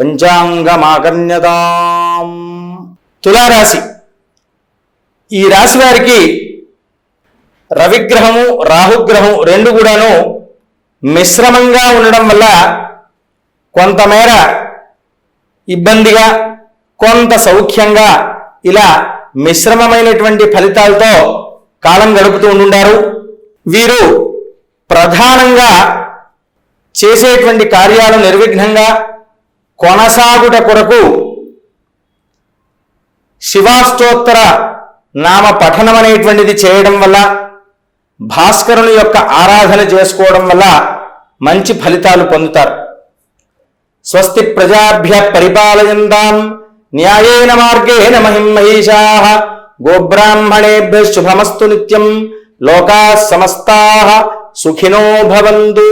పంచాంగమాకర్ణ్యతాం. తులారాశి. ఈ రాశి వారికి రవిగ్రహము రాహుగ్రహం రెండు కూడాను మిశ్రమంగా ఉండడం వల్ల కొంతమేర ఇబ్బందిగా కొంత సౌఖ్యంగా ఇలా మిశ్రమమైనటువంటి ఫలితాలతో కాలం గడుపుతూ ఉండుండారు. వీరు ప్రధానంగా చేసేటువంటి కార్యాలు నిర్విఘ్నంగా కొనసాగుట కొరకు శివాష్టోత్తర నామ పఠనం అనేటువంటిది చేయడం వల్ల భాస్కరుని యొక్క ఆరాధన చేసుకోవడం వల్ల మంచి ఫలితాలు పొందుతారు. స్వస్తి ప్రజాభ్య పరిపాలయందాం న్యాయేన మార్గేణ మహిం మహిషా గోబ్రాహ్మణేభ్య శుభమస్తు నిత్యం లోకా సమస్తా సుఖినో భవంతు.